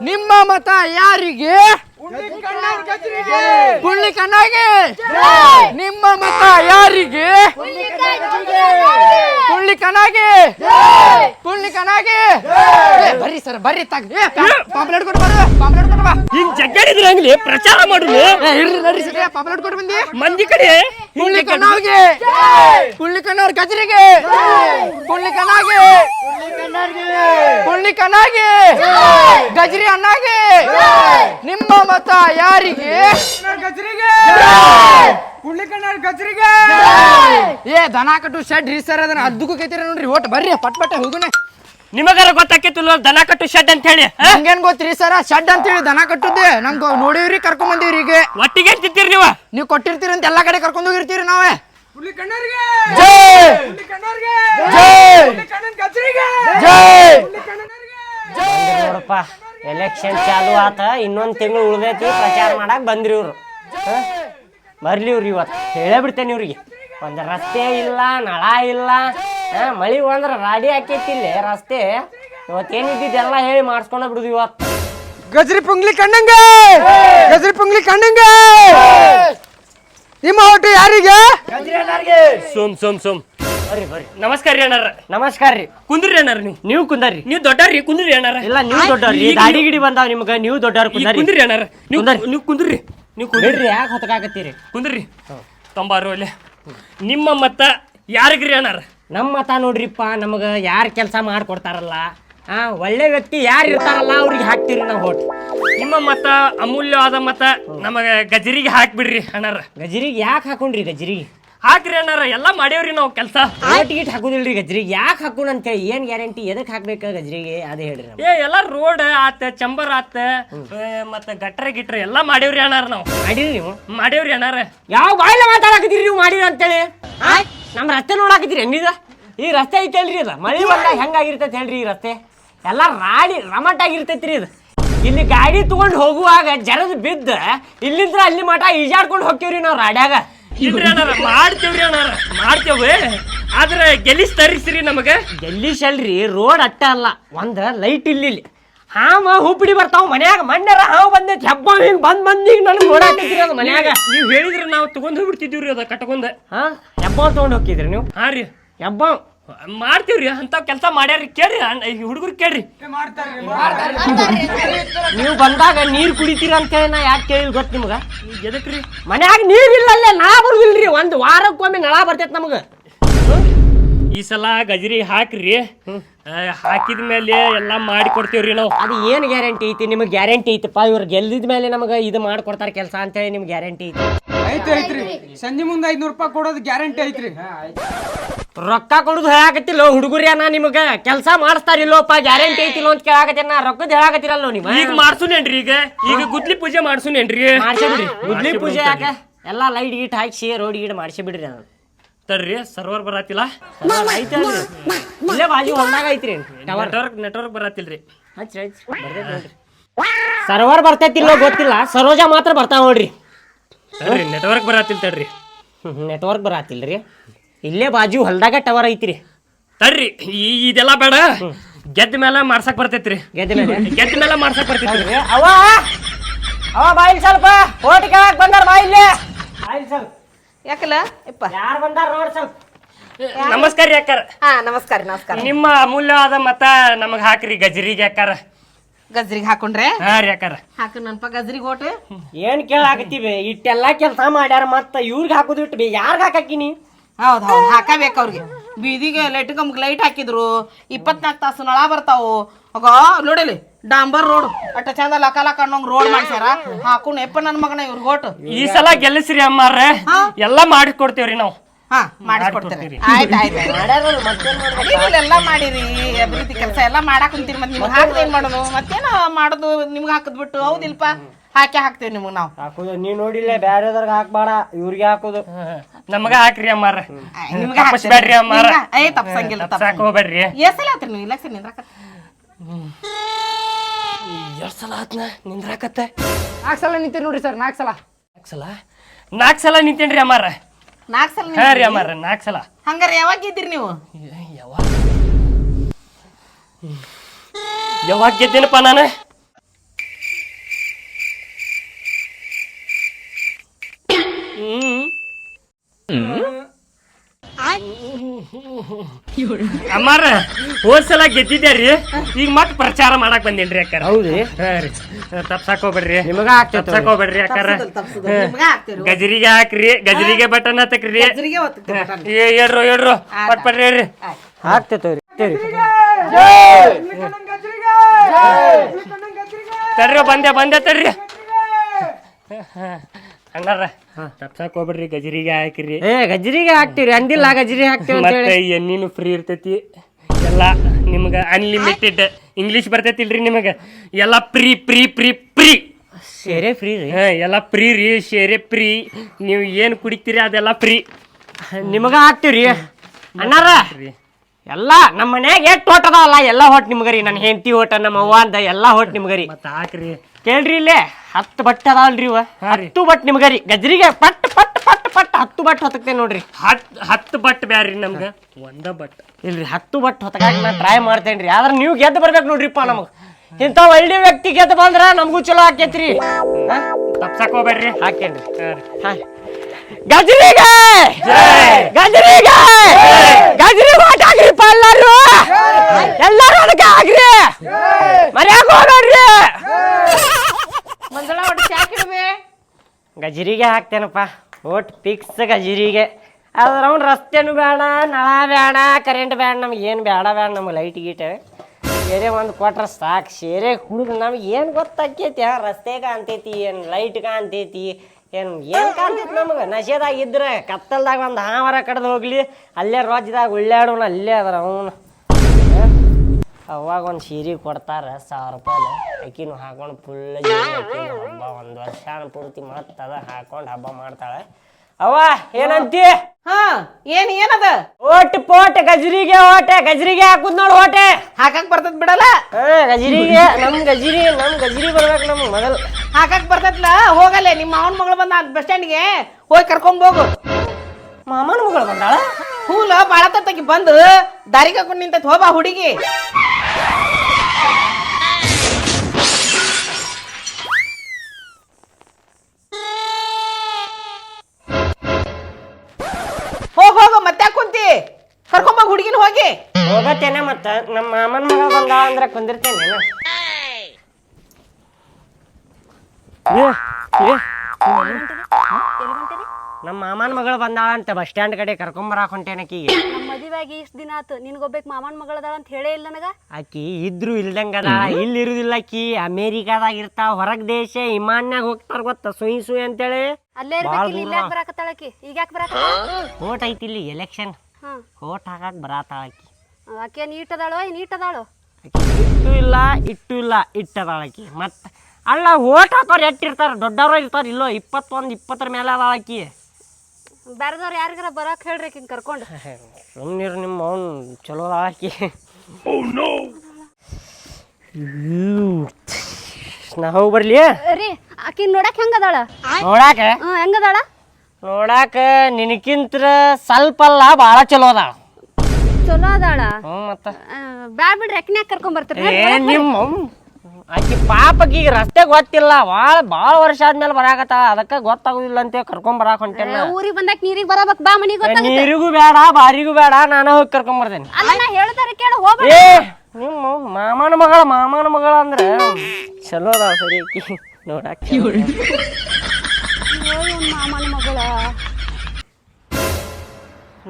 ನಿಮ್ಮ ಮತ ಯಾರಿಗೆ? ಪುಳ್ಳಿ ಕಣ್ಣಾಗಿ ನಿಮ್ಮ ಮತ ಯಾರಿಗೆ? ಹುಳ್ಳಿ ಕಣ್ಣಾಗಿ ಪುಳ್ಳಿ ಕಣ್ಣಾಗಿ ಬರ್ರಿ ಸರ್ ಬರ್ರಿ ತಗ. ಪಾಂಪ್ಲೆಟ್ ಕೊಟ್ಟು ಬರ ಪಾಂಪ್ಲೆಟ್ ಕೊಟ್ಟು ಬಾ ಹಿಂಗ್ ಜಗ್ಗಾಡಿದ್ರೆ ಹಂಗ್ಲಿ ಪ್ರಚಾರ ಮಾಡುದು ಇರ್ರಿ ನಡ್ರಿ ಸರ್ ಪಾಂಪ್ಲೆಟ್ ಕೊಟ್ಟು ಬಂದಿ. ಮಂದಿ ಕಡೆ ಪುಳ್ಳಿ ಕಣ್ಣಾಗಿ ಹುಳ್ಳಿ ಕಣ್ಣವ್ರ ಗಜರಿಗೆ. ಪುಳ್ಳಿ ಕಣ್ಣಾಗಿ ಪುಳ್ಳಿ ಕಣ್ಣಾಗಿ ಗಜರಿ ಅಣ್ಣಾಗೆ. ಮತ ಯಾರಿಗೆ? ಏ ದನ ಕಟ್ಟು ಶೆಡ್ ರೀ ಸರ್ ಅದನ್ನ ಅದ್ದಕ್ಕೂ ಕೈತೀರ ನೋಡ್ರಿ ಓಟ್ ಬರ್ರಿ ಪಟ್ ಪಟ್ಟ ಹೋಗುನೆ. ನಿಮಗಾರ ಗೊತ್ತಾಕಿತ್ತು ದನ ಕಟ್ಟು ಶೆಡ್ ಅಂತ ಹೇಳಿ? ಹಂಗೇನ್ ಗೊತ್ತ್ರಿ ಸರ ಶೆಡ್ ಅಂತ ಹೇಳಿ ದನ ಕಟ್ಟುದ್ದೆ ನಂಗ್ ನೋಡಿವ್ರಿ ಕರ್ಕೊಂಡ್ ಬಂದಿವ್ರಿ ಈಗ. ಒಟ್ಟಿಗೆ ತಿಂತೀರಿ ನೀವು? ನೀವು ಕೊಟ್ಟಿರ್ತೀರಿ ಅಂತ ಎಲ್ಲಾ ಕಡೆ ಕರ್ಕೊಂಡ್ ಹೋಗಿರ್ತೀರಿ ನಾವೇ. ನೋಡಪ್ಪ. ಎಲೆಕ್ಷನ್ ಚಾಲು ಆತ ಇನ್ನೊಂದು ತಿಂಗಳು ಉಳ್ದೈತಿ ಪ್ರಚಾರ ಮಾಡಕ್ ಬಂದ್ರಿ ಇವ್ರು? ಬರ್ಲಿ ಇವ್ರು ಇವತ್ತು ಹೇಳೇ ಬಿಡ್ತೇನೆ ಇವ್ರಿಗೆ. ಒಂದು ರಸ್ತೆ ಇಲ್ಲ ನಳ ಇಲ್ಲ. ಹ, ಮಳಿ ಒಂದ್ರ ರಾಡಿ ಹಾಕೈತಿ ಇಲ್ಲಿ ರಸ್ತೆ. ಇವತ್ತೇನಿದ್ದಿದ್ದೆಲ್ಲ ಹೇಳಿ ಮಾಡಿಸ್ಕೊಂಡ ಬಿಡುದು ಇವತ್ತು ಗಜ್ರಿ ಪುಂಗ್ಲಿ ಕಣ್ಣಂಗ! ಗಜ್ರಿ ಪುಂಗ್ಲಿ ಕಣ್ಣಂಗ! ನಿಮ್ಮ ಹೊಟ್ಟೆ ಯಾರಿಗೆ? ಸುಮ್ ಸುಮ್ ಸುಮ್. ಬರ್ರಿ ಬರ್ರಿ. ನಮಸ್ಕಾರ ರೀ ಅಣ್ಣಾರ. ನಮಸ್ಕಾರ ರೀ. ಕುಂದ್ರಿ ಅಣ್ಣಾರ ನೀವು. ನೀವು ಕುಂದರ್ರಿ. ನೀವು ದೊಡ್ಡಾರ್ರಿ ಕುಂದ್ರಿ ಅಣ್ಣಾರ. ಇಲ್ಲ ನೀವು ದೊಡ್ಡವ್ರಿ ಈಗ ಗಾಡಿ ಗಿಡಿ ಬಂದಾವ ನಿಮ್ಗ ನೀವು ದೊಡ್ಡವ್ರ ಕುಂದರಿ ಕುಂದ್ರಿ ಅಣ್ಣಾರ. ನೀವು. ನೀವು ಕುಂದ್ರಿ. ನೀವು ಕುಂದ್ರಿ. ಯಾಕೆ ಹೊತ್ಕಾಕತ್ತೀರಿ? ಕುಂದ್ರಿ. ತೊಂಬಾರು ಅಲ್ಲಿ ನಿಮ್ಮ ಮತ್ತ ಯಾರಿಗ್ರಿ ಅಣ್ಣಾರ? ನಮ್ಮ ಮತ ನೋಡ್ರಿಪ್ಪ ನಮಗ ಯಾರು ಕೆಲಸ ಮಾಡ್ಕೊಡ್ತಾರಲ್ಲ ಆ ಒಳ್ಳೆ ವ್ಯಕ್ತಿ ಯಾರು ಇರ್ತಾರಲ್ಲ ಅವ್ರಿಗೆ ಹಾಕ್ತಿರಿ ನಾವು ಹೋಟ್ ನಿಮ್ಮ ಮತ ಅಮೂಲ್ಯವಾದ ಮತ ನಮಗ ಗಜರಿಗೆ ಹಾಕ್ಬಿಡ್ರಿ ಅಣ್ಣಾರ. ಗಜರಿಗೆ ಯಾಕೆ ಹಾಕೊಂಡ್ರಿ ಗಜರಿಗೆ? ಹಾಕ್ರಿ ಅಣ್ಣಾರ ಎಲ್ಲ ಮಾಡೇವ್ರಿ ನಾವು ಕೆಲಸ. ಟಿಕೆಟ್ ಹಾಕೋದಿಲ್ರಿ ಗಜ್ರಿಗೆ ಯಾಕೆ ಹಾಕೋಣ ಅಂತೇಳಿ ಏನ್ ಗ್ಯಾರಂಟಿ ಎದಕ್ಕೆ ಹಾಕ್ಬೇಕ ಗಜ್ರಿಗೆ ಅದೇ ಹೇಳ್ರಿ ನಮ್ಗೆ. ಏ ಎಲ್ಲ ರೋಡ್ ಆತ ಚಂಬರ್ ಆತ ಏ, ಮತ್ತ ಗಟ್ರ ಗಿಟ್ರ ಎಲ್ಲ ಮಾಡೇವ್ರಿ ಅಣ್ಣಾರ ನಾವು. ಮಾಡಿರಿ ನೀವು? ಮಾಡೇವ್ರಿ ಅಣ್ಣಾರ. ಯಾವ ಬಾಯಿಲ ಮಾತಾಡಕತ್ತೀರಿ ನೀವು ಮಾಡಿರಿ ಅಂತೇಳಿ? ಆ? ನಮ್ಮ ರಸ್ತೆ ನೋಡಾಕತ್ತೀರಿ ಹೆಂಗಿದ? ಈ ರಸ್ತೆ ಐತಲ್ರಿ ಇದು. ಮಳೆ ಬಂದಾಗ ಹೆಂಗಾಗಿರ್ತೈತೆ ಹೇಳ್ರಿ ಈ ರಸ್ತೆ? ಎಲ್ಲ ರಾಡಿ ರಮಟ್ ಆಗಿರ್ತೈತ್ರಿ ಇದು. ಇಲ್ಲಿ ಗಾಡಿ ತಗೊಂಡ್ ಹೋಗುವಾಗ ಜರದ್ ಬಿದ್ದ ಇಲ್ಲಿಂದ್ರ ಅಲ್ಲಿ ಮಠ ಈಜಾಡ್ಕೊಂಡು ಹೋಗ್ತೀವ್ರಿ ನಾವು ರಾಡ್ಯಾಗ. ಇಲ್ರಿ ಅಣ್ಣಾರ ಮಾಡ್ತೇವ್ರಿ ಅಣ್ಣಾರ ಮಾಡ್ತೇವೆ. ಆದ್ರೆ ಗೆಲ್ಲಿಸ್ ತರಿಸ್ರಿ ನಮಗ. ಗೆಲ್ಲಿಸಲ್ರಿ ರೋಡ್ ಅಟ್ಟ ಅಲ್ಲ. ಒಂದ ಲೈಟ್ ಇಲ್ಲಿ. ಹಾವ ಹೂಪಿಡಿ ಬರ್ತಾವ ಮನ್ಯಾಗ. ಮಣ್ಣರ ಹಾವು ಬಂದೈತಿ. ಹಬ್ಬ ಹಿಂಗ್ ಬಂದ್ ಬಂದ್ ಈಗ ನನಗೆ ನೋಡಾಕತ್ತೀರಿ ಅದು ಮನ್ಯಾಗ. ನೀವ್ ಹೇಳಿದ್ರೆ ನಾವು ತಗೊಂಡ್ ಹೋಗ್ಬಿಡ್ತಿದ್ದೀವ್ರಿ ಅದ ಕಟ್ಕೊಂಡ. ಹಾ ಹೆಬ್ಬ ತಗೊಂಡ್ ಹೋಗಿದ್ರಿ ನೀವು? ಹಾ ರೀ. ಹೆಬ್ಬ ಮಾಡ್ತೀವ್ರಿ ಅಂತ ಕೆಲಸ ಮಾಡ್ಯಾರಿ ಕೇಳ್ರಿ ಹುಡುಗರು ಕೇಳ್ರಿ. ನೀವು ಬಂದಾಗ ನೀರ್ ಕುಡಿತೀರ ಅಂತ ಹೇಳಿ ನಾ ಯಾಕೆ ಕೇಳಿ ಗೊತ್ತ ನಿಮ್ಗ? ಎದಕ್ರಿ? ಮನ್ಯಾಗ ನೀರ್ ಇಲ್ಲ ಅಲ್ಲೇ ನಾ ಬರುದಿಲ್ರಿ ಒಂದ್ ವಾರಕ್ಕೊಮ್ಮೆ ನಳ ಬರ್ತೈತ್ ನಮಗ. ಈ ಸಲ ಗಜರಿ ಹಾಕ್ರಿ. ಹಾಕಿದ ಮೇಲೆ ಎಲ್ಲ ಮಾಡಿ ಕೊಡ್ತೀವ್ರಿ ನಾವು. ಅದು ಏನ್ ಗ್ಯಾರಂಟಿ ಐತಿ? ನಿಮಗೆ ಗ್ಯಾರಂಟಿ ಐತಪ್ಪ ಇವ್ರು ಗೆಲ್ಲಿದ ಮೇಲೆ ನಮಗೆ ಇದು ಮಾಡ್ಕೊಡ್ತಾರ ಕೆಲಸ ಅಂತ ಹೇಳಿ ನಿಮ್ಗೆ ಗ್ಯಾರಂಟಿ ಐತಿ. ಐತಿ ಐತ್ರಿ. ಸಂಜೆ ಮುಂದೆ ಐದ್ನೂರು ರೂಪಾಯಿ ಕೊಡೋದು ಗ್ಯಾರಂಟಿ ಐತ್ರಿ. ರೊಕ್ಕ ಕೊಡುದು ಹೇಳಾಕತ್ತಿಲ್ಲ ಹುಡುಗರಿ ನಾ ನಿಮಗ? ಕೆಲಸ ಮಾಡಿಸ್ತಾರಿಲ್ಲೋಪ್ಪ ಗ್ಯಾರಂಟಿ ಐತಿಲ್ಲೋ ಅಂತ ಕೇಳಾಕತ್ತೀನಿ. ನಾ ರೊಕ್ಕದ ಹೇಳಾಕತ್ತಿರಲ್ಲ ನೀವು? ಈಗ ಮಾಡ್ಸುನೇನ್ರಿ ಈಗ? ಈಗ ಗುದ್ಲಿ ಪೂಜೆ ಮಾಡ್ಸುನೇನ್ರಿ? ಮಾಡ್ಸಿ ಬಿಡ್ರಿ ಗುದ್ಲಿ ಪೂಜೆ ಯಾಕ? ಎಲ್ಲಾ ಲೈಟ್ ಗೀಟ್ ಹಾಕಿ ರೋಡ್ ಗೀಟ್ ಮಾಡ್ಸಿ ಬಿಡ್ರಿ ನಾನು. ತಡ್ರಿ ಸರ್ವರ್ ಬರತ್ತಿಲ್ಲ? ಐತೆ ಅಲ್ರಿ. ಇಲ್ಲೇ ಬಾಜು ಹೊಲ್ದಾಗ ಐತ್ರಿ. ಟವರ್ ನೆಟ್ವರ್ಕ್ ನೆಟ್ವರ್ಕ್ ಬರತ್ತಿಲ್ರಿ. ಹಚ್ಚಿ ಹಚ್ಚಿ. ಸರ್ವರ್ ಬರ್ತೈತಿಲ್ಲೋ ಗೊತ್ತಿಲ್ಲ. ಸರೋಜಾ ಮಾತ್ರ ಬರ್ತಾವ ನೋಡ್ರಿ. ತಡ್ರಿ ನೆಟ್ವರ್ಕ್ ಬರತ್ತಿಲ್ಲ ತಡ್ರಿ. ನೆಟ್ವರ್ಕ್ ಬರಾತಿಲ್ರಿ ಇಲ್ಲೇ ಬಾಜು ಹೊಲ್ದಾಗ ಟವರ್ ಐತ್ರಿ. ತಡ್ರಿ ಈ ಇದೆಲ್ಲ ಬೇಡ. ಗೆದ್ದ ಮೇಲೆ ಮಾಡ್ಸಕ್ ಬರ್ತೈತ್ರಿ. ಗೆದ್ದ ಮೇಲೆ ಗೆದ್ದ ಮೇಲೆ ಮಾಡ್ಸಕ್ ಬರ್ತೈತ್ರಿ. ಅವ ಅವ ಬಾಯಿಲ್ ಸ್ವಲ್ಪ. ಓಟ್ ಕೇಳಕ್ ಬಂದಾರ ಬಾಯಿಲ್ಲೇ ಬಾಯಿಲ್ ಸ್ವಲ್ಪ. ಯಾಕಲ್ಲ? ಯಪ್ಪ ಯಾರು ಬಂದಾರ ನೋಡ್ ಸ್ವಲ್ಪ. ನಮಸ್ಕಾರ ರೀ ಅಕ್ಕಾರ. ಹಾ ನಮಸ್ಕಾರ ನಮಸ್ಕಾರ ನಿಮ್ಮ ಅಮೂಲ್ಯವಾದ ಮತ ನಮಗ್ ಹಾಕ್ರಿ ಗಜರಿಗೆ ಅಕ್ಕಾರ. ಗಜ್ರಿಗೆ ಹಾಕೊಂಡ್ರೆ? ಹಾ ರೀ ಅಕ್ಕಾರ. ಹಾಕು ನನ್ಪ ಗಜ್ರಿಗೆ ಓಟು ಏನ್ ಕೇಳಾಕತ್ತೀವಿ ಇಟ್ಟೆಲ್ಲಾ ಕೆಲಸ ಮಾಡ್ಯಾರ ಮತ್ತ ಇವ್ರಿಗೆ ಹಾಕೋದು ಇಟ್ಟು ಯಾರ್ಗ ಹಾಕಾಕಿನಿ? ಹೌದ್ ಹೌದ್ ಹಾಕಬೇಕು ಅವ್ರಿಗೆ. ಬೀದಿಗೆ ಲೈಟ್ ಕಂಬಕ್ ಲೈಟ್ ಹಾಕಿದ್ರು ಇಪ್ಪತ್ನಾಲ್ಕು ತಾಸು ನಳ ಬರ್ತಾವು. ನೋಡಲಿ ನೋಡಿಲಿ ಡಾಂಬರ್ ರೋಡ್ ಅಟ್ಟ ಚಂದ ಲಕ ಲಕ ಅನ್ನೋಂಗ್ ರೋಡ್ ಮಾಡ್ಸ್ಯಾರ. ಹಾಕೊಂಡು ಎಪ್ಪ ನನ್ನ ಮಗನ ಇವ್ರಿಗೆ ಓಟ್ ಈ ಸಲ ಗೆಲ್ಲಿಸ್ರಿ ಅಮ್ಮಾರ ಎಲ್ಲಾ ಮಾಡಿ ಕೊಡ್ತೇವ್ರಿ ನಾವು. ಹಾ ಮಾಡಿಸ್ಕೊಡ್ತೇನೆ. ಆಯ್ತು ಆಯ್ತು ಮಾಡ್ಬೇಕು? ಮಾಡಿರಿ ಅಭಿವೃದ್ಧಿ ಕೆಲಸ ಎಲ್ಲ ಮಾಡಾಕ್ ಕುಂತೀರಿ ಮತ್ತೆ ನಿಮ್ಗೆ ಹಾಕ್ದೆ ಏನ್ ಮಾಡೋದು? ಮತ್ತೇನ ಮಾಡೋದು ನಿಮ್ಗೆ ಹಾಕದ್ಬಿಟ್ಟು? ಹೌದಿಲ್ಪ? ಹಾಕಿ ಹಾಕ್ತೇವೆ ನಿಮ್ಗೆ ನಾವು. ಹಾಕುದು. ನೀ ನೋಡಿಲ್ಲ ಬ್ಯಾರೆದವ್ರಿಗೆ ಹಾಕ್ಬೇಡ ಇವ್ರಿಗೆ ಹಾಕುದು. ನಮಗ ಹಾಕ್ರಿ ಅಮ್ಮಾರ. ನಿಮ್ಗೆ ತಪ್ಪಿಸ್ಬೇಡ್ರಿ ಅಮ್ಮಾರ. ಏ ತಪ್ಸಂಗಿಲ್ಲ ಸಾಕ್ ಹೋಗ್ಬೇಡ್ರಿ. ಎಸಲ ಆತ್ರಿ ನೀವು ಇಲೆಕ್ಷನ್ ನಿಂದ್ರಾಕ ಎರಡ್ ಸಲ ಆತ್ನ? ನಿಂದ್ರಾಕತ್ತೆ? ನಾಲ್ಕು ಸಲ ನಿಂತೀನಿ ನೋಡ್ರಿ ಸರ್ ನಾಲ್ಕು ಸಲ. ನಾಲ್ಕು ಸಲ? ನಾಲ್ಕು ಸಲ ನಿಂತೇನ್ರಿ ಅಮ್ಮಾರ. ನಾಕ್ ಸಲ ಹಾ ರೀ ಅಮ್ಮಾರ ನಾಲ್ಕು ಸಲ ಹಂಗಾರೆ ಯಾವಾಗ ಇದ್ದೀರಿ ನೀವು? ಯಾವಾಗ ಯಾವಾಗ ಇದ್ದೀನಪ್ಪ ನಾನು ಹ್ಮ್. ಅಮ್ಮಾರ ಹೋದ್ ಸಲ ಗೆದ್ದಿದ್ದಾರಿ ಈಗ ಮತ್ತೆ ಪ್ರಚಾರ ಮಾಡಕ್ ಬಂದೇನ್ರಿ ಅಕ್ಕಾರ. ಹೌದ್ರಿ. ಹಾ ರೀ. ತಪ್ಸಾಕ್ ಹೋಗ್ಬೇಡ್ರಿ. ನಿಮಗ ಆಗ್ತೈತೆ ತಪ್ಸಾಕ್ ಹೋಗ್ಬೇಡ್ರಿ ಅಕ್ಕಾರ. ಗಜರಿಗೆ ಹಾಕ್ರಿ ಗಜರಿಗೆ ಬಟನ್ ಹತ್ತಕ್ರಿ. ಹೇಳ್ರು ಹೇಳ್ರು ಪಟ್ ಪಡ್ರಿ ಹೇಳ್ರಿ. ಆಗ್ತೈತೆ ತರ್ರಿ ಬಂದೆ ಬಂದೆ ತಡ್ರಿ. ಅಣ್ಣಾರ ತಪ್ಸಾಕ್ ಹೋಗ್ಬೇಡ್ರಿ ಗಜರಿಗೆ ಹಾಕಿರಿ. ಏ ಗಜ್ರಿಗೆ ಹಾಕ್ತಿವ್ರಿ ಅಂದಿಲ್ಲ ಗಜರಿ ಹಾಕ್ತಿವಿ ಅಂತ ಮತ್ತೆ ಹೇಳಿ. ಎಣ್ಣೀನು ಫ್ರೀ ಇರ್ತೈತಿ. ಎಲ್ಲ ನಿಮ್ಗ ಅನ್ಲಿಮಿಟೆಡ್ ಇಂಗ್ಲಿಷ್ ಬರ್ತೈತಿಲ್ರಿ ನಿಮಗ. ಎಲ್ಲ ಪ್ರೀ ಪ್ರೀ ಪ್ರೀ ಪ್ರೀ ಸೇರೆ ಫ್ರೀ ರೀ. ಹಾ ಎಲ್ಲ ಫ್ರೀ ರೀ ಶೇರೆ ಫ್ರೀ ನೀವು ಏನು ಕುಡಿತೀರಿ ಅದೆಲ್ಲ ಫ್ರೀ ನಿಮಗ ಹಾಕ್ತಿವ್ರಿ. ಅಣ್ಣಾರ ಎಲ್ಲ ನಮ್ಮ ಮನ್ಯಾಗ ಎಷ್ಟು ಹೊಟ್ ಅಲ್ಲ ಎಲ್ಲ ಹೊಟ್ ನಿಮ್ಗರಿ ನನ್ನ ಹೆಂಡತಿ ಹೊಟ ನಮ್ಮ ಅವ್ವ ಅಂದ ಎಲ್ಲ ಹೊಟ್ ನಿಮ್ಗರಿ ಮತ್ತೆ ಹಾಕ್ರಿ. ಕೇಳ್ರಿ ಇಲ್ಲೇ? ಹತ್ತು ಬಟ್ಟೆ ಅದಾವಲ್ರಿ ಇವ. ಹತ್ತು ಬಟ್ ನಿಮ್ಗರಿ ಗಜ್ರಿಗೆ ಪಟ್ ಪಟ್ ಪಟ್ ಪಟ್ ಹತ್ತು ಬಟ್ ಹೊತ್ತಕ್ತೇನೆ ನೋಡ್ರಿ. ಹತ್ ಹತ್ತು ಬಟ್ ಬ್ಯಾರ್ರಿ ನಮ್ಗ. ಒಂದ ಬಟ್. ಇಲ್ರಿ ಹತ್ತು ಬಟ್ ಹೊತ್ತಕಾಗ ನಾ ಟ್ರೈ ಮಾಡ್ತೇನ್ರಿ. ಆದ್ರೆ ನೀವು ಗೆದ್ದು ಬರ್ಬೇಕು ನೋಡ್ರಿಪ್ಪ ನಮಗ್. ಇಂಥ ಒಳ್ಳೆ ವ್ಯಕ್ತಿ ಗೆದ್ದು ಬಂದ್ರ ನಮಗೂ ಚಲೋ ಆಕೇತ್ರಿ. ಹಾ? ತಪ್ಸಕ್ ಹೋಗ್ಬೇಡ್ರಿ. ಹಾಕೇನ್ರಿ. ಹಾ ರೀ. ಗಜ್ರಿಗೆ! ಗಜ್ರಿಗೆ! ಗಜ್ರಿ ಓಟ್ ಹಾಕ್ರಿಪ್ಪ ಎಲ್ಲಾರು. ಎಲ್ಲಾರು ಅದಕ್ಕೆ ಆಗ್ರಿ ಹೋಗ್ಬೇಡ್ರಿ. ಗಜರಿಗೆ ಹಾಕ್ತೇನಪ್ಪ. ಓಟ್ ಫಿಕ್ಸ್ ಗಜರಿಗೆ. ಆದ್ರೆ ಅವ್ನು ರಸ್ತೆನೂ ಬೇಡ, ನಳ ಬೇಡ ಕರೆಂಟ್ ಬೇಡ, ನಮ್ಗೆ ಏನು ಬೇಡ ಬೇಡ, ನಮ್ಗೆ ಲೈಟ್ ಗೀಟ. ಸೇರೆ ಒಂದು ಕೊಟ್ರೆ ಸಾಕು. ಸೇರೆ ಹುಡುಗ ನಮ್ಗೆ ಏನು ಗೊತ್ತಾಕೈತಿ ಆ ರಸ್ತೆ ಕಾಣ್ತೈತಿ ಏನು ಲೈಟ್ ಕಾಣ್ತೈತಿ ಏನು ಏನು ಕಾಣ್ತೈತಿ ನಮಗೆ? ನಶೆದಾಗ ಇದ್ರೆ ಕತ್ತಲ್ದಾಗ ಒಂದು ಹಾವರ ಕಡ್ದು ಹೋಗ್ಲಿ, ಅಲ್ಲೇ ರೋಜ್ದಾಗ ಉಳ್ಳಾಡೋಣ ಅಲ್ಲೇ ಅದ್ರ ಅವನು. ಅವಾಗ ಒಂದು ಸೀರೆ ಕೊಡ್ತಾರ ಸಾವಿರ ರೂಪಾಯಿ ಆಕಿನೂ ಹಾಕೊಂಡು ಫುಲ್ ಹಬ್ಬ ಒಂದು ವರ್ಷ ಪೂರ್ತಿ ಮತ್ತೆ ಅದ ಹಾಕೊಂಡು ಹಬ್ಬ ಮಾಡ್ತಾಳೆ. ಅವ್ವ ಏನಂತಿ? ಹಾ ಏನ್ ಏನದ? ಓಟ್ ಪೋಟ್ ಗಜ್ರಿಗೆ ಓಟೆ ಗಜ್ರಿಗೆ ಹಾಕುದ್ ನೋಡ್ ಓಟೆ. ಹಾಕಕ್ ಬರ್ತದ ಬಿಡಲ್ಲ? ಹಾ ಗಜ್ರಿಗೆ ನಮ್ ಗಜ್ರಿ ನಮ್ ಗಜ್ರಿ ಬರ್ಬೇಕು ನಮ್ ಮೊದಲು ಹಾಕಕ್ ಬರ್ತೈತ್ಲ ಹೋಗಲ್ಲ ನಿಮ್ಮ ಮಾವನ ಮಗಳು ಬಂದ ಬಸ್ ಸ್ಟ್ಯಾಂಡ್ಗೆ ಹೋಗಿ ಕರ್ಕೊಂಡ್ ಹೋಗು. ಮಾಮನ ಮಗಳು ಬಂದಾಳ? ಹೂಲ ಬಾಳ ತತ್ತಕಿ ಬಂದು ದಾರಿಗೆ ಹಾಕೊಂಡು ನಿಂತೈತಿ ಹೋಬಾ ಹುಡುಗಿ. ಹುಡುಗಿನ ಹೋಗಿ. ಹೋಗತ್ತೇನೆ ಮತ್ತ? ನಮ್ಮ ಮಾಮನ ಮಗ ಬಂದ ಅಂದ್ರೆ ಕುಂದಿರ್ತೇನೆ ಏ, ಏ, ನಮ್ಮ ಮಾಮನ ಮಗಳು ಬಂದಾಳ ಅಂತ ಬಸ್ ಸ್ಟ್ಯಾಂಡ್ ಕಡೆ ಕರ್ಕೊಂಬರಾಕ್ ಹೊಂಟೇನ ನಮ್ಮ ಮದುವೆಯಾಗಿ ಇಷ್ಟ ದಿನ ಆತು. ನಿನ್ಗೊಬ್ಬಕ್ ಮಾಮನ್ ಮಗಳದಾಳ ಅಂತ ಹೇಳೇ ಇಲ್ಲ ನನಗ. ಆಕಿ ಇದ್ರು ಇಲ್ದಂಗದ ಇಲ್ಲಿ ಇರುದಿಲ್ಲ ಆಕಿ. ಅಮೇರಿಕಾದಾಗ ಇರ್ತಾವ ಹೊರಗ್ ದೇಶ ಇಮಾನ್ಯಾಗ ಹೋಗ್ತಾರ ಗೊತ್ತ? ಸುಯಿ ಸುಯ್ ಅಂತೇಳಿ. ಅಲ್ಲೇ ಇರ್ಬೇಕು ಇಲ್ಲಿ ಯಾಕೆ ಬರಾಕತ್ತಾಳಕಿ ಈಗ ಯಾಕೆ ಬರಾಕ ಓಟ್ ಐತಿ ಇಲ್ಲಿ ಎಲೆಕ್ಷನ್. ಹಾ. ಹಾಕಕ್ ಬರತ್ತಾಳ ಆಕಿ. ಆಕೆ ನೀಟ್ ಅದಾಳೋ ನೀಟ್ ಅದಾಳೋ ಆಕಿ ಇಟ್ಟು ಇಲ್ಲ ಇಟ್ಟು ಇಲ್ಲ ಇಟ್ಟದಾಳ ಮತ್ತೆ ಮತ್ತ ಅಲ್ಲ ಓಟ್ ಹಾಕೋರ್ ಎಟ್ಟಿರ್ತಾರ ದೊಡ್ಡವ್ರ ಇರ್ತಾರ ಇಲ್ಲೋ ಇಪ್ಪತ್ತೊಂದು ಇಪ್ಪತ್ತರ ಮೇಲೆ ಅದಾಳ ಆಕಿ. ಬೇರೆದವ್ರು ಯಾರಿಗಾರ ಬರಕ್ಕೆ ಹೇಳ್ರಿ ಹಿಂಗೆ ಕರ್ಕೊಂಡು. ಸುಮ್ನಿರ್ ನಿಮ್ಮ ಅವ್ನು ಚಲೋ ಅದಾಳ ಆಕಿ. ನಾ ಹೋಗಿ ಬರ್ಲಿ ರೀ ಆಕಿ ನೋಡಕ್ ಹೆಂಗದಾಳ ನೋಡಾಕ? ಹ್ಞೂ ಹೆಂಗದಾಳ ನೋಡಾಕ ನಿನಕ್ಕಿಂತ ಸ್ವಲ್ಪ ಅಲ್ಲ ಭಾಳ ಚಲೋ ಅದಾಳ. ಚಲೋ ಅದಾಳ? ಹ್ಞೂ ಮತ್ತ? ಬ್ಯಾಡ್ ಬಿಡ್ರಿ ಕರ್ಕೊಂಡ್ ಬರ್ತೀರಿ. ಏ ನಿಮ್ಮ ಆಕಿ ಪಾಪಕ್ಕೆ ಈಗ ರಸ್ತೆ ಗೊತ್ತಿಲ್ಲ ಭಾಳ ಭಾಳ ವರ್ಷ ಆದ್ಮೇಲೆ ಬರಾಕತ್ತ ಅದಕ್ಕೆ ಗೊತ್ತಾಗುದಿಲ್ಲ ಅಂತ ಕರ್ಕೊಂಡ್ ಬರಾಕ್ ಹೊಂಟೇನ ಊರಿಗೆ ಬಂದಾಕ ನೀರಿಗೆ ಬರಬೇಕು ಬಾ ಮನಿಗೆ ಗೊತ್ತಾಗುತ್ತೆ. ನೀರಿಗೂ ಬೇಡ ಬಾರಿಗೂ ಬೇಡ ನಾನು ಹೋಗಿ ಕರ್ಕೊಂಡ್ ಬರ್ತೇನೆ. ಅಲ್ಲ ನಾ ಹೇಳ್ತಾರೆ ಕೇಳ ಹೋಗ್ಬೇಡ. ಏ ನಿಮ್ಮ ಮಾಮನ ಮಗಳ ಮಾಮನ ಮಗಳ ಅಂದ್ರೆ ಚಲೋ ಅದಾವ ಸರಿ ಆಕಿ. ನೋಡಾಕ ಮಾಮನ ಮಗಳ.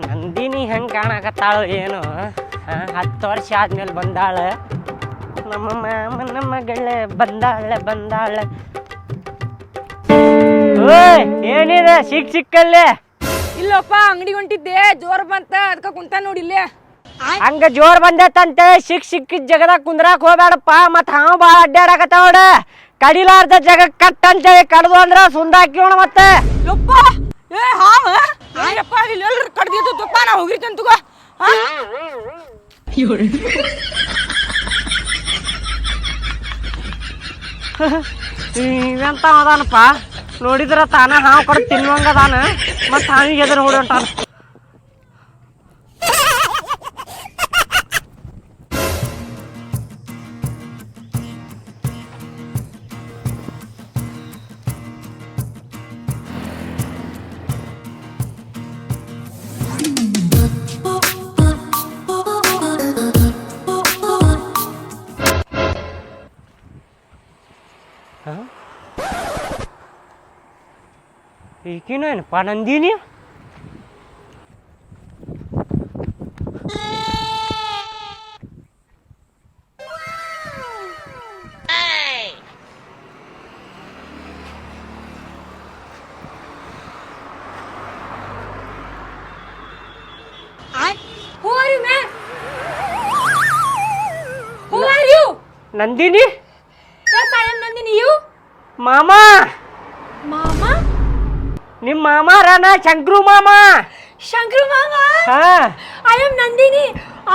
ನಂದಿನಿ ಹೆಂಗ್ ಕಾಣಕತ್ತಾಳು ಏನು ಹತ್ತು ವರ್ಷ ಆದ್ಮೇಲೆ ಬಂದಾಳೆ. ನಮ್ಮ ಮಾಮನ ಮಗಳ ಬಂದಾಳ ಬಂದಾಳ. ಓಯ್ ಏನಿದೆ ಸಿಕ್ ಸಿಕ್ಕಲ್ಲೇ? ಇಲ್ಲಪ್ಪ ಅಂಗಡಿ ಹೊಂಟಿದ್ದೆ ಜೋರ್ ಬಂತ ಅದಕ್ಕ ಕುಂತ ನೋಡಿಲ್ಲೇ ಹಂಗ ಜೋರ್ ಬಂದೈತಂತೆ ಸಿಕ್ ಸಿಕ್ಕಿದ ಜಗದಾಗ ಕುಂದ್ರಾಕ್ ಹೋಗ್ಬೇಡಪ್ಪ ಮತ್ ಹಾವು ಭಾಳ ಅಡ್ಡಾಡಕತ್ತಾವಡ ಕಡಿಲಾರ್ದ ಜಗ ಕಟ್ ಅಂತೇಳಿ ಕಡ್ದು ಅಂದ್ರ ಸುಂದಾಕಿವಣ ಮತ್ತೆ. ಯಪ್ಪ! ಏ ಹಾವ ಯಪ್ಪ ಇಲ್ಲಿ ಎಲ್ರು ಕಡ್ದಿತ್ತು ತುಪ್ಪ ನಾ ಹೋಗಿರ್ತೇನೆ ತಗೋ? ಇವೆಂತ ಅದಾನಪ್ಪ? ನೋಡಿದ್ರ ತಾನ ಹಾವು ಕಡ್ ತಿನ್ನುವಂಗ ಮತ್ತೆ ಮತ್ ಹಾವಿಗೆ ಎದುರು ಹೊಡೊಂಟಾನ Iki na panan din niya. Nandini? Kenapa yang Nandini you? Mama! Mama! ನಿಮ್ಮ ಮಾಮಾರನ ಶಂಕ್ರು ಮಾಮ. ಶಂಕ್ರು ಮಾಮ? I am Nandini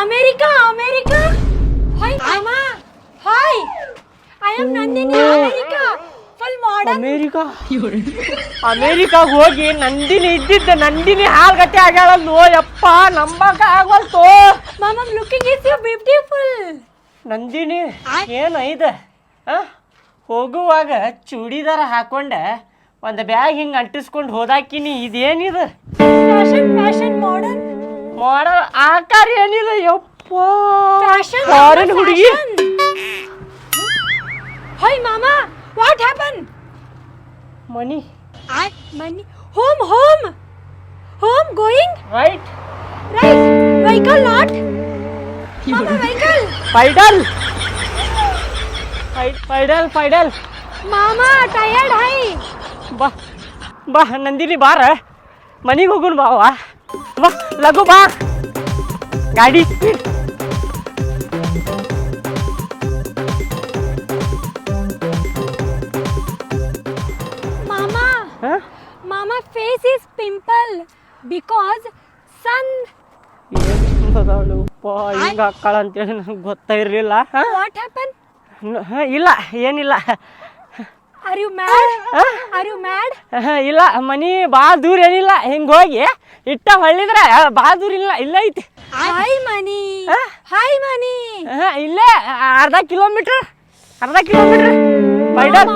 America America hi ಮಾಮ. Hi I am Nandini America full modern America? ಅಮೇರಿಕಾಗ ಹೋಗಿ ನಂದಿನಿ ಇದ್ದಿದ್ದ ನಂದಿನಿ ಹಾಲ್ಗತೆ ಆಗ್ಯಾಳಲ್ಲೋ ಯಪ್ಪ ನಂಬಕ ಆಗವಲ್ತು ಮಾಮ looking is you beautiful Nandini ಏನೈದ ಹೋಗುವಾಗ ಚೂಡಿದಾರ ಹಾಕೊಂಡೆ ಒಂದು ಬ್ಯಾಗ್ ಹಿಂಗೆ ಅಂಟಿಸ್ಕೊಂಡು ಹೋದಾಕಿನಿ ಇದೇನಿದು ಫ್ಯಾಷನ್ ಫ್ಯಾಷನ್ ಮಾಡಲ್ ಮಾಡ ಆಕಾರ ಏನಿದೆ ಯಪ್ಪ ಫ್ಯಾಷನ್ ಫಾರಿನ್ ಹುಡುಗಿ ಹೈ ಮಾಮಾ ವಾಟ್ ಹ್ಯಾಪನ್ ಮನಿ I money home home home going right right vehicle not ಮಾಮಾ ವೆಹಿಕಲ್ पैडल पैडल पैडल मामा टायर्ड है ಬಾ ಬಾ ನಂದಿನಿ ಬಾರ. ಮನೆಗೆ ಹೋಗುನ್ ಬಾವ ಬಾ ಲಘು ಬಾ. ಗಾಡಿ. ಮಾಮಾ ಮಾಮಾ face is pimple because sun ಏನು ಹಿಂಗೆ ಹಾಕ್ಕಾಳ ಅಂತೇಳಿ ನನಗೆ ಗೊತ್ತಾಗಿರಲಿಲ್ಲ. ವಾಟ್ ಹ್ಯಾಪನ್ ಇಲ್ಲ ಏನಿಲ್ಲ. Are you mad are you mad ಇಲ್ಲ ಮನಿ ಭಾಳ ದೂರ ಏನಿಲ್ಲ ಹಿಂಗೆ ಹೋಗಿ ಇಟ್ಟ ಹೊಳ್ಳಿದ್ರೆ ಭಾಳ ದೂರ ಇಲ್ಲ ಇಲ್ಲ ಐತಿ. ಹಾಯ್ ಮನಿ. ಹಾಯ್ ಮನಿ. ಹಾ, ಇಲ್ಲೇ ಅರ್ಧ ಕಿಲೋಮೀಟ್ರ್ ಅರ್ಧ ಕಿಲೋಮೀಟ್ರ್. ಪೈಡರ್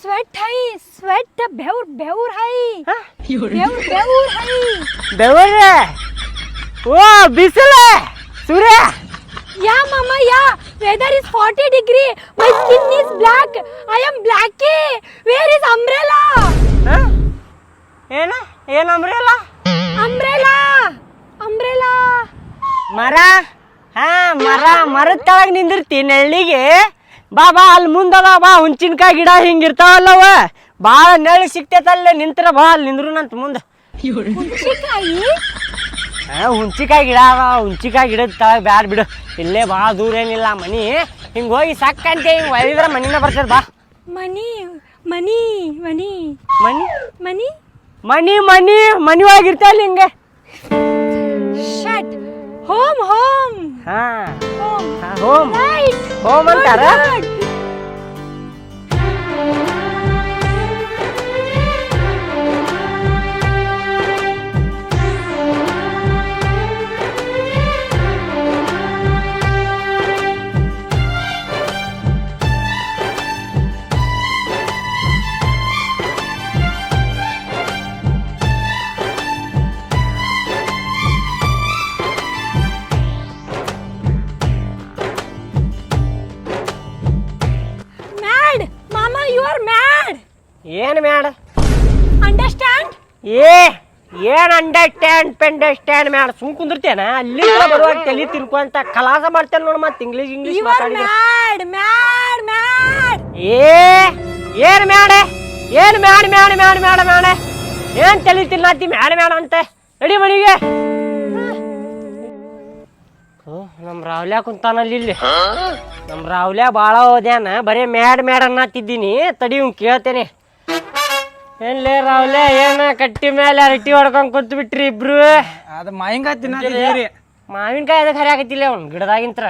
ಸ್ವೆಟ್ ಹೈ ಸ್ವೆಟ್ ಬೆವ್ರ್ ಬೆವ್ರ್ ಹೈ? ಬೆವ್ರ್ ಬೆವ್ರ್ ಹೈ ಬೆವರೇ. ಓ ಬಿಸಿಲೆ. ಸೂರ್ಯ. ಯಾ ಮಾಮ yeah? Weather is forty degree my skin is black I am blacky where is umbrella ಏನ? ಏನ್ ಅಂಬ್ರೆಲಾ ಅಂಬ್ರೆಲಾ ಅಂಬ್ರೆಲಾ ಮರ? ಹಾ ಮರ. ಮರದ ಕೆಳಗೆ ನಿಂದಿರ್ತಿ ನೆಳ್ಳಿಗೆ ಬಾ ಬಾ ಅಲ್ಲಿ ಮುಂದದ ಬಾ ಹುಂಚಿನ್ಕಾಯಿ ಗಿಡ ಹಿಂಗಿರ್ತಾವಲ್ಲವ ಭಾಳ ನೆಳ್ಳಿ ಸಿಕ್ತೈತಲ್ಲೇ ನಿಂತ್ರ ಬಾ ಅಲ್ಲಿ ನಿಂದ್ರು ನಂತ ಮುಂದೆ ಹುಂಚಿಕಾಯಿ ಗಿಡ ಅವ ಹುಂಚಿಕಾಯಿ ಗಿಡದ ಕೆಳಗೆ ಬ್ಯಾಡ ಬಿಡು. ಇಲ್ಲೇ ಭಾಳ ದೂರ ಏನಿಲ್ಲ ಮನಿ. ಹಿಂಗೆ ಹೋಗಿ ಸಕ್ಕಂತೆ ಹಿಂಗೆ ಒಯ್ದಿದ್ರೆ ಮನಿನ ಬರ್ತದೆ ಬಾ. ಮನಿ ಮನಿ ಮನಿ. ಮನಿ? ಮನಿ? ಮನಿ ಮನಿ ಮನಿ ಇಲ್ಲ ಹಿಂಗೆ. ಶಟ್ ಹೋಮ್ ಹೋಮ್ ಹಾ. ಹೋಮ್ ಹಾ, ಹೋಮ್ ಹೋಮ್ ಅಂತಾರ? ಏನ್ ಅಂಡರ್ಸ್ಟ್ಯಾಂಡ್ ಪೆಂಡರ್ಸ್ಟ್ಯಾಂಡ್ ಮ್ಯಾಡ ಸುಮ್ ಕುಂದಿರ್ತೇನ ಅಲ್ಲಿ ಬರುವಾಗ ತಲೆ ತಿರ್ಕೊಂತ ಕಲಾಸ ಮಾಡ್ತೇನೆ ನೋಡ್ ಮತ್ತೆ ಇಂಗ್ಲೀಷ್ ಇಂಗ್ಲೀಷ್ ಮಾತಾಡಿದ್ರೆ. ಮ್ಯಾಡ್ ಮ್ಯಾಡ್ ಮ್ಯಾಡ್ ಏ ಏನ್ ಮ್ಯಾಡ ಏನ್ ಮ್ಯಾಡ್ ಮ್ಯಾಡ್ ಮ್ಯಾಡ್ ಮ್ಯಾಡ ಮ್ಯಾಡ. ಏನ್ ತಲೆ ತಿನ್ನತ್ತಿ ಮ್ಯಾಡ ಮ್ಯಾಡ ಅಂತ. ನಡಿ ಮನಿಗೆ. ಓ ನಮ್ ರಾವ್ಲ್ಯಾ ಕುಂತಾನಲ್ಲಿ ಇಲ್ಲಿ. ನಮ್ ರಾವ್ಲ್ಯಾ ಬಾಳ ಓದ್ಯಾನ ಬರೇ ಮ್ಯಾಡ್ ಮ್ಯಾಡ್ ಅನ್ನತ್ತಿದ್ದೀನಿ. ತಡಿ ಇವ್ನ್ ಕೇಳ್ತೇನೆ. ಏನ್ಲೇ ರಾವ್ಲೆ ಏನ ಕಟ್ಟಿ ಮೇಲೆ ಅರಟಿ ಹೊಡ್ಕೊಂಡ್ ಕುಂತ್ ಬಿಟ್ರಿ ಇಬ್ರು? ಅದು ಮಾವಿನಕಾಯಿ ತಿನ್ನತ್ತಿದ್ದೀರಿ ಮಾವಿನಕಾಯಿ ಅದಕ್ಕೆ ಹರಿಯಾಕತ್ತಿಲ್ಲ ಅವ್ನು ಗಿಡದಾಗಿಂತ್ರ.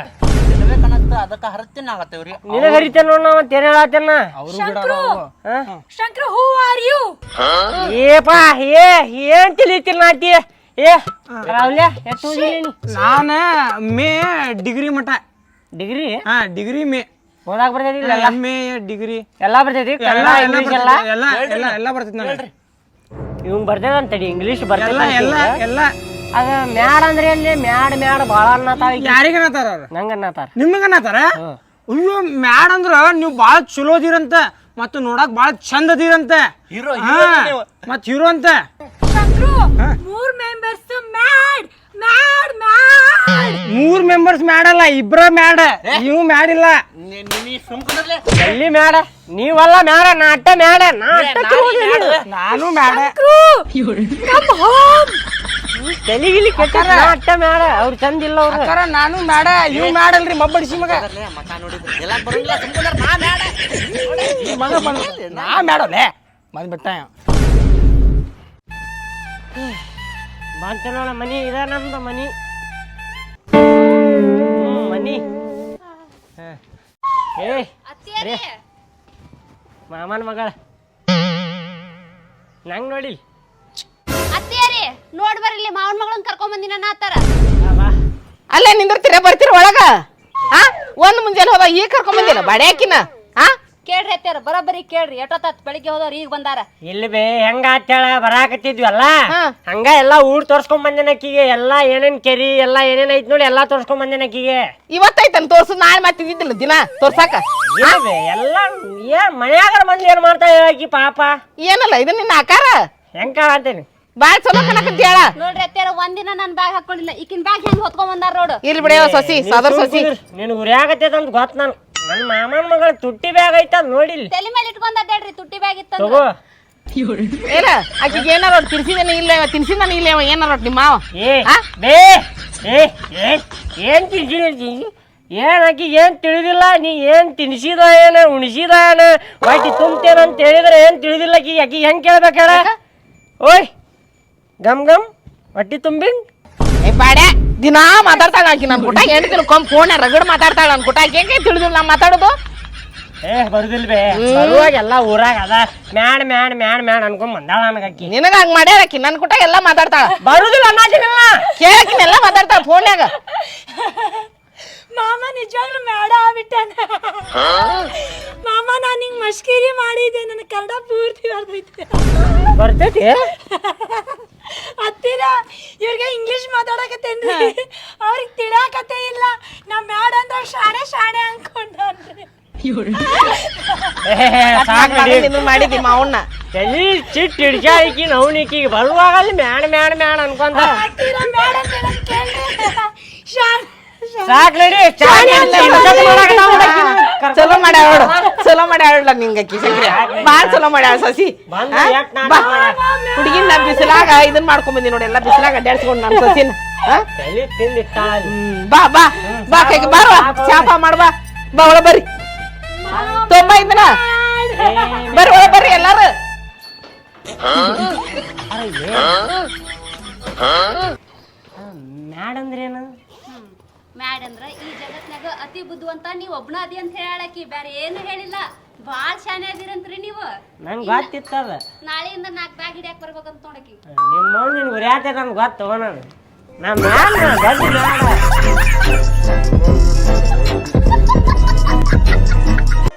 ಅದಕ್ಕೆ ಹರತ್ತಿನಾಗತ್ತೇವ್ರಿ ನಿನಗೆ ಹರಿತೇನೆ ನೋಡ್ ನಾ ಮತ್ತೆ ಏನ್ ಹೇಳತ್ತೇನ ಅವರು ಗಿಡ. ಶಂಕರ್ ಹೂ? ಆರ್ ಯು ಏಪಾ ಏ ಏನ್ ತಿಳಿತಿಲ್ಲ ನಾತಿ ಏ ರಾವ್ಲೆ ನೀ ನಾನ ಮೇ ಡಿಗ್ರಿ ಮಠ. ಡಿಗ್ರಿ? ಹಾ ಡಿಗ್ರಿ ಮೇ. ಓದಾಕ್ ಬರ್ತೈತಿ ಎಂ ಎ ಡಿಗ್ರಿ. ಎಲ್ಲಾ ಬರ್ತೈತಿ ಎಲ್ಲ ಕನ್ನಡ ಎಲ್ಲ ಇಂಗ್ಲೀಷ್ ಎಲ್ಲ? ಬರ್ತೈತಿ, ಎಲ್ಲ ಎಲ್ಲ ಎಲ್ಲ ಬರ್ತೈತಿ ನನಗೆ ಇವಂಗ್ ಬರ್ತೈತಂತಡಿ ಇಂಗ್ಲೀಷ್ ಎಲ್ಲ ಬರ್ತೈತಿ ಎಲ್ಲ ಎಲ್ಲ. ಅದ ಮ್ಯಾಡ್ ಅಂದ್ರೆ ಎಲ್ಲಿ? ಮ್ಯಾಡ್ ಮ್ಯಾಡ್ ಭಾಳ ಅನ್ನತಾವ ಯಾರಿಗೆ ಅನ್ನತಾರ ಅವ್ರು? ನಂಗೆ ಅನ್ನತಾರ. ನಿಮಗ ಅನ್ನತಾರ? ಅಯ್ಯೋ ಮ್ಯಾಡ್ ಅಂದ್ರ ನೀವು ಭಾಳ ಚಲೋ ಅದಿರಂತ ಮತ್ತು ನೋಡಕ್ ಬಾಳ ಚಂದ ಅದೀರಂತೆ. ಹೀರೋ ಮತ್ ಹೀರೋ ಅಂತ. ಮೂರ್ ಮೆಂಬರ್ಸ್ ಮ್ಯಾಡ್. ಮೂರ್ ಮೆಂಬರ್ಸ್ ಮ್ಯಾಡಲ್ಲ ಇಬ್ರ ಮ್ಯಾಡ ನೀವು ಮ್ಯಾಡಿಲ್ಲ ಎಲ್ಲಿ ಮ್ಯಾಡ ನೀವಲ್ಲ ಮ್ಯಾಡ ನಾಟ ಅಟ್ಟ ಮ್ಯಾಡ ನಾ ಅಟ್ಟ ತಿಳ್ಕೊಂಡಿದ್ದೀನಿ. ನಾನು ಮ್ಯಾಡ ತಲಿಗಿಲಿ ಕೆಟ್ಟ ನಾ ಅಟ್ಟ ಮ್ಯಾಡ ಅವ್ರು ಚಂದ ಇಲ್ಲ ಅವ್ರು. ನಾನು ಮ್ಯಾಡ ಇವ್ ಮ್ಯಾಡಲ್ರಿ ಮಬ್ಬಡಿಸಿ ಮಗ. ಮಗ ಬಂದ ನಾ ಮ್ಯಾಡೋಲೆ ಬಂದ್ಬಿಟ್ಟ ನೋಡ ಮನಿ ಇದ ನಮ್ದು ಮನಿ. ಹ್ಮ್, ಮನಿ. ಹ. ಏ ಅರೆ. ಮಾಮನ ಮಗಳ. ನಂಗ್ ನೋಡಿ ಅತ್ತೇರಿ ನೋಡ್ ಬರ್ಲಿ ಮಾವನ್ ಮಗಳನ್ ಕರ್ಕೊಂಡ್ ಬಂದಿನ ಆತರ ಬಾ ಅಲ್ಲೇ ನಿಂದಿರ್ತೀರ ಬರ್ತೀರ ಒಳಗ? ಹಾ ಒಂದ್ ಮುಂಜಾನೆ ಹೋದ ಈಗ ಕರ್ಕೊಂಡ್ ಬಂದಿಲ್ಲ ಬಾಡ್ಯಾಕಿನ? ಕೇಳ್ರಿ ಅತ್ತಾರ ಬರೋಬ್ಬರಿ ಕೇಳ್ರಿ. ಎಷ್ಟೊತ್ತ ಬೆಳಿಗ್ಗೆ ಹೋದವ್ರು ಈಗ ಬಂದಾರ. ಇಲ್ಲಿ ಬೇ ಹೆಂಗ ಆತ್ಯಾಳ ಬರಾಕತ್ತಿದ್ವಲ್ಲ? ಹಾ. ಹಂಗ ಎಲ್ಲಾ ಊರ್ ತೋರ್ಸ್ಕೊಂಡ್ ಬಂದೇನ ಆಕಿಗೆ ಎಲ್ಲಾ ಏನೇನ್ ಕೆರಿ ಎಲ್ಲಾ ಏನೇನ್ ಐತ್ ನೋಡಿ ಎಲ್ಲಾ ತೋರ್ಸ್ಕೊಂಡ್ ಬಂದೇನ ಅಕ್ಕಿಗೆ. ಇವತ್ತೈತನ್ ತೋರ್ಸು ನಾಳೆ ಮಾಡ್ತಿದ್ದಿಲ್ಲ ದಿನ ತೋರ್ಸಾಕ. ಇಲ್ಲ ಬೇ ಎಲ್ಲಾ ಏನ್ ಮನ್ಯಾಗ ಮಂದಿ ಏನ್ ಮಾಡ್ತಾ ಹೇಳಕ್ಕಿ ಪಾಪ? ಏನಲ್ಲ ಇದು ನಿನ್ನ ಆಕಾರ? ಹೆಂಗ್ ಅಂತೇನಿ? ಬಾಳ್ ಚಲೋ ಕಣಕತ್ತಿ ಹೇಳ. ನೋಡ್ರಿ ಅತ್ತೇರ ಒಂದಿನ ನನ್ ಬ್ಯಾಗ್ ಹಾಕೊಂಡಿಲ್ಲ. ಈಕಿನ ಬ್ಯಾಗ್ ಹೆಂಗ್ ಹೊತ್ಕೊಂಡ್ ಬಂದಾರ ನೋಡು. ಇಲ್ಲಿ ಬಿಡ ಸೊಸಿ ಸದರ್ ಸೊಸಿ. ನಿನ್ ಉರಿಯಾಗತ್ತೈತ ಅಂತ ಗೊತ್ತ ನನ್ ನನ್ ಮಾಮನ ಮಗಳ ತುಟ್ಟಿ ಬ್ಯಾಗ್ ಐತ ನೋಡಿಲ್ ತಲೆ ಮೇಲೆ ಇಟ್ಕೊಂಡ್ ಅಡ್ಡಾಡ್ರಿ ತುಟ್ಟಿ ಬ್ಯಾಗ್ ಇತ್ತು ತಗೋ. ಏನ ಆಕಿಗೆ ಏನಾರ ತಿನ್ಸಿದೇನೆ ಇಲ್ಲ ಇವ ತಿನ್ಸಿದಾನೆ ಇಲ್ಲ ಇವ ಏನಾರ ನಿಮ್ಮ ಮಾವ? ಏ ಆ? ಬೇ ಏ ಏ ಏನ್ ತಿನ್ಸಿದಿ ಏನ್ ಆಕಿ ಏನ್ ತಿಳಿದಿಲ್ಲ ನೀ ಏನ್ ತಿನ್ಸಿದ ಏನ ಉಣಿಸಿದ ಏನ ವಾಟಿ ತುಂಬ್ತೇನ ಅಂತ ಹೇಳಿದ್ರೆ ಏನ್ ತಿಳಿದಿಲ್ಲ ಆಕಿ ಆಕಿ ಹೆಂಗ್ ಕೇಳ್ಬೇಕ ಹೇಳ? ಓಯ್ ಗಮ್ ಗಮ್ ಹೊಟ್ಟಿ ತುಂಬಿಂಗ್. ಏ ಬಾಡ್ಯ ದಿನಾ ಮಾತಾಡ್ತಾಳ ಆಕಿ ನನ್ನ ಕುಟ ಎಂಟು ತಿಳ್ಕೊಂಡ್ ಕೊಂಬ್ ಫೋನ್ ರಗಡ್ ಮಾತಾಡ್ತಾಳ ನನ್ ಕುಟ ಹೆಂಗೆ ತಿಳಿದಿಲ್ಲ ನಾ ಮಾತಾಡೋದು? ಏ ಬರುದಿಲ್ ಬೇ ಬರುವಾಗ ಎಲ್ಲ ಊರಾಗ ಅದ. ಮ್ಯಾಡ್ ಮ್ಯಾಡ್ ಮ್ಯಾಡ್ ಮ್ಯಾಡ್ ಅನ್ಕೊಂಡ್ ಬಂದಾಳ ನನಗಾಕಿ ನಿನಗ ಹಂಗ ಮಾಡ್ಯಾರ ಆಕಿ ನನ್ ಕುಟ ಎಲ್ಲ ಮಾತಾಡ್ತಾಳ. ಬರುದಿಲ್ಲ ಅನ್ನಾಕಿನಲ್ಲ ಕೇಳಕಿನ ಎಲ್ಲ ಮಾತಾಡ್ತಾಳ ಫೋನ್ಯಾಗ ಮಾಮ ನಿಜವಾಗ್ಲೂ ಮ್ಯಾಡ ಆಗ್ಬಿಟ್ಟಾನ. ಮಾಮ ನಾನು ಹಿಂಗ್ ಮಶ್ಕೀರಿ ಮಾಡಿದ್ದೆ ನನ್ನ ಕನ್ನಡ ಪೂರ್ತಿ ಬರ್ತೈತೆ ಬರ್ತೈತಿ? ಹತ್ತಿರ ಇವ್ರಿಗೆ ಇಂಗ್ಲಿಷ್ ಮಾತಾಡಕತ್ತೇನ್ರಿ? ಅವ್ರಿಗೆ ತಿಳಾಕತೆ ಇಲ್ಲ. ನಾ ಮ್ಯಾಡ ಅಂದ್ರೆ ಶಾಣೆ ಶಾಣೆ ಅನ್ಕೊಂಡ್ರಿ ಮಾಡಿದಿ ಮಾವಣ್ಣ ತಲಿ ಚಿಟ್ ಹಿಡ್ಸಾಕಿ ನವ್ನಿಕಿಗೆ ಬರುವಾಗ ಅಲ್ಲಿ ಮ್ಯಾಣ ಮ್ಯಾಣ ಮ್ಯಾಡ್ ಅನ್ಕೊಂತ. ಅಂತ ಸಾಕ್ ನಡಿ ಚಾ ನೀರ್ ಚಲೋ ಮಾಡ್ಯಾಳ ನೋಡು. ಚಲೋ ಮಾಡ್ಯಾಳ ನಿಂಗ ಅಕ್ಕಿ ಸಕ್ರಿ ಬಾಳ್ ಚಲೋ ಮಾಡ್ಯಾಳ ಸಸಿ. ಹುಡುಗಿನ ನಾ ಬಿಸಿಲಾಗ ಇದನ್ ಮಾಡ್ಕೊಂಡ್ ಬಂದಿ ನೋಡಿ ಎಲ್ಲ ಬಿಸಿಲಾಗ ಅಡ್ಡಾಡ್ಸ್ಕೊಂಡ್ ನಾನು ಸಸಿನ. ಬಾ ಬಾ. ಬಾ ಕೈಗೆ ಬಾರ ಚಾಪ ಮಾಡ್ಬಾ ಬಾ. ಒಳ ಬರ್ರಿ. ತೊಂಬ ಇದನ್ನ ಬರ್ರಿ ಒಳ ಬರ್ರಿ ಎಲ್ಲಾರು. ಮ್ಯಾಡ್ ಅಂದ್ರೇನು? ಮ್ಯಾಡ್ ಅಂದ್ರ ಈ ಜಗತ್ನಾಗ ಅತಿ ಬುದ್ಧಿವಂತ ನೀವು ಒಬ್ಬನ ಅದಿ ಅಂತ ಹೇಳಾಕಿ ಬ್ಯಾರೆ ಏನು ಹೇಳಿಲ್ಲ. ಬಾಳ್ ಶಾನೆ ಅದಿರಂತ್ರಿ ನೀವು. ಗೊತ್ತಿತ್ತು ಅದ. ನಾಳೆಯಿಂದ ನಾಲ್ಕು ಬ್ಯಾಗ್ ಹಿಡಿಯಕ್ ಬರ್ಬೇಕಂತ ನೋಡಕಿ. ನಿಮ್ಮ ನಿನ್ ಉರಿಯಾತ ನನ್ಗೆ ಗೊತ್ತು ನಾನು ನಮ್ಮ